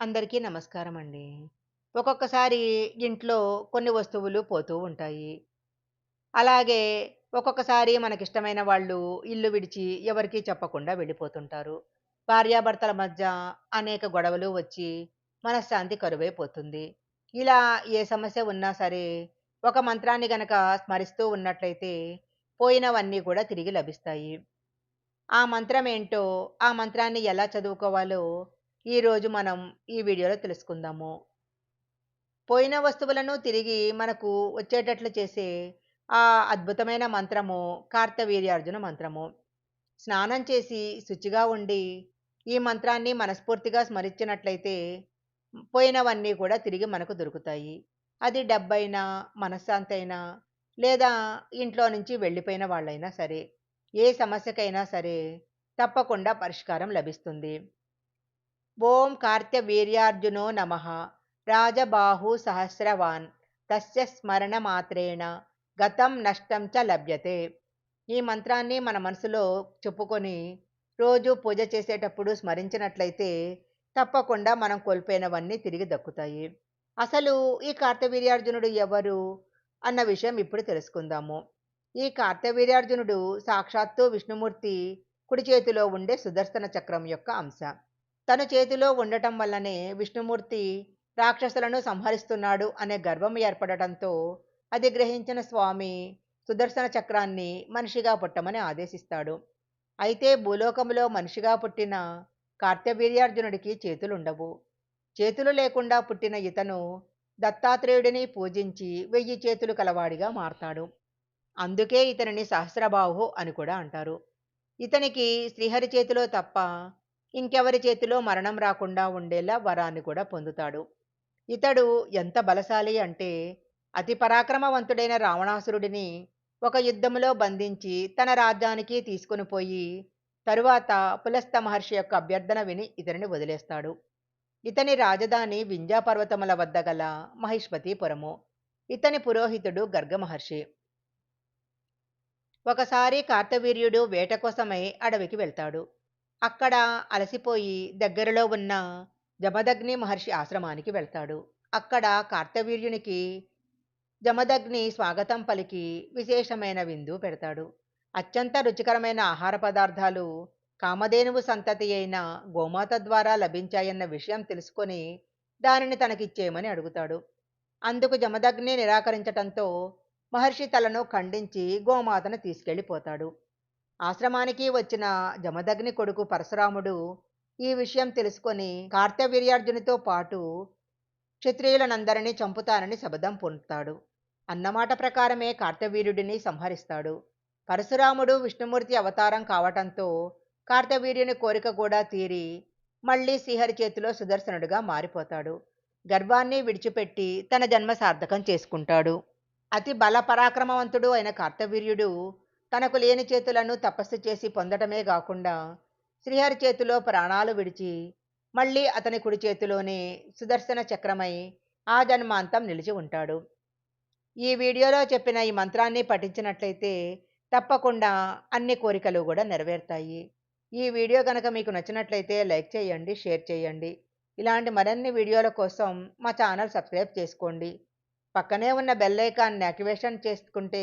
అందరికీ నమస్కారం అండి. ఒక్కొక్కసారి ఇంట్లో కొన్ని వస్తువులు పోతూ ఉంటాయి. అలాగే ఒక్కొక్కసారి మనకిష్టమైన వాళ్ళు ఇల్లు విడిచి ఎవరికీ చెప్పకుండా వెళ్ళిపోతుంటారు. భార్యాభర్తల మధ్య అనేక గొడవలు వచ్చి మనశ్శాంతి కరువైపోతుంది. ఇలా ఏ సమస్య ఉన్నా సరే ఒక మంత్రాన్ని గనక స్మరిస్తూ ఉన్నట్లయితే పోయినవన్నీ కూడా తిరిగి లభిస్తాయి. ఆ మంత్రం ఏంటో, ఆ మంత్రాన్ని ఎలా చదువుకోవాలో ఈరోజు మనం ఈ వీడియోలో తెలుసుకుందాము. పోయిన వస్తువులను తిరిగి మనకు వచ్చేటట్లు చేసే ఆ అద్భుతమైన మంత్రము కార్తవీర్యార్జున మంత్రము. స్నానం చేసి శుచిగా ఉండి ఈ మంత్రాన్ని మనస్ఫూర్తిగా స్మరించినట్లయితే పోయినవన్నీ కూడా తిరిగి మనకు దొరుకుతాయి. అది డబ్బైనా, మనశ్శాంతి అయినా లేదా ఇంట్లో నుంచి వెళ్ళిపోయిన వాళ్ళైనా సరే ఏ సమస్యకైనా సరే తప్పకుండా పరిష్కారం లభిస్తుంది. ఓం కార్త్యవీర్యార్జునో నమః రాజబాహు సహస్రవాన్ తస్య స్మరణ మాత్రేణ గతం నష్టం చ లభ్యతే. ఈ మంత్రాన్ని మన మనసులో చెప్పుకొని రోజు పూజ చేసేటప్పుడు స్మరించినట్లయితే తప్పకుండా మనం కోల్పోయినవన్నీ తిరిగి దక్కుతాయి. అసలు ఈ కార్తవీర్యార్జునుడు ఎవరు అన్న విషయం ఇప్పుడు తెలుసుకుందాము. ఈ కార్తవీర్యార్జునుడు సాక్షాత్తు విష్ణుమూర్తి కుడి చేతిలో ఉండే సుదర్శన చక్రం యొక్క అంశ. తన చేతిలో ఉండటం వల్లనే విష్ణుమూర్తి రాక్షసులను సంహరిస్తున్నాడు అనే గర్వం ఏర్పడటంతో అది గ్రహించిన స్వామి సుదర్శన చక్రాన్ని మనిషిగా పుట్టమని ఆదేశిస్తాడు. అయితే భూలోకంలో మనిషిగా పుట్టిన కార్తవీర్యార్జునుడికి చేతులుండవు. చేతులు లేకుండా పుట్టిన ఇతను దత్తాత్రేయుడిని పూజించి వెయ్యి చేతులు కలవాడిగా మారతాడు. అందుకే ఇతనిని సహస్రబాహు అని కూడా అంటారు. ఇతనికి శ్రీహరి చేతిలో తప్ప ఇంకెవరి చేతిలో మరణం రాకుండా ఉండేలా వరాన్ని కూడా పొందుతాడు. ఇతడు ఎంత బలశాలి అంటే అతి పరాక్రమవంతుడైన రావణాసురుడిని ఒక యుద్ధములో బంధించి తన రాజ్యానికి తీసుకుని పోయి తరువాత పులస్త మహర్షి యొక్క అభ్యర్థన విని ఇతనిని వదిలేస్తాడు. ఇతని రాజధాని వింజాపర్వతముల వద్ద గల మహిష్మతిపురము ఇతని పురోహితుడు గర్గ మహర్షి. ఒకసారి కార్తవీర్యుడు వేట కోసమై అడవికి వెళ్తాడు. అక్కడ అలసిపోయి దగ్గరలో ఉన్న జమదగ్ని మహర్షి ఆశ్రమానికి వెళ్తాడు. అక్కడ కార్తవీర్యునికి జమదగ్ని స్వాగతం పలికి విశేషమైన విందు పెడతాడు. అత్యంత రుచికరమైన ఆహార పదార్థాలు కామధేనువు సంతతి అయిన గోమాత ద్వారా లభించాయన్న విషయం తెలుసుకొని దానిని తనకిచ్చేయమని అడుగుతాడు. అందుకు జమదగ్ని నిరాకరించటంతో మహర్షి తలను ఖండించి గోమాతను తీసుకెళ్ళిపోతాడు. ఆశ్రమానికి వచ్చిన జమదగ్ని కొడుకు పరశురాముడు ఈ విషయం తెలుసుకొని కార్తవీర్యార్జునితో పాటు క్షత్రియులనందరినీ చంపుతానని శబదం పొందుతాడు. అన్నమాట ప్రకారమే కార్తవీర్యుడిని సంహరిస్తాడు. పరశురాముడు విష్ణుమూర్తి అవతారం కావటంతో కార్తవీర్యుని కోరిక కూడా తీరి మళ్ళీ శ్రీహరి చేతిలో సుదర్శనుడిగా మారిపోతాడు. గర్భాన్ని విడిచిపెట్టి తన జన్మ సార్థకం చేసుకుంటాడు. అతి బల పరాక్రమవంతుడు అయిన కార్తవీర్యుడు తనకు లేని చేతులను తపస్సు చేసి పొందటమే కాకుండా శ్రీహరి చేతిలో ప్రాణాలు విడిచి మళ్ళీ అతని కుడి చేతిలోనే సుదర్శన చక్రమై ఆ జన్మాంతం నిలిచి ఉంటాడు. ఈ వీడియోలో చెప్పిన ఈ మంత్రాన్ని పఠించినట్లయితే తప్పకుండా అన్ని కోరికలు కూడా నెరవేరుతాయి. ఈ వీడియో కనుక మీకు నచ్చినట్లయితే లైక్ చేయండి, షేర్ చేయండి. ఇలాంటి మరిన్ని వీడియోల కోసం మా ఛానల్ సబ్స్క్రైబ్ చేసుకోండి. పక్కనే ఉన్న బెల్ ఐకాన్ని యాక్టివేషన్ చేసుకుంటే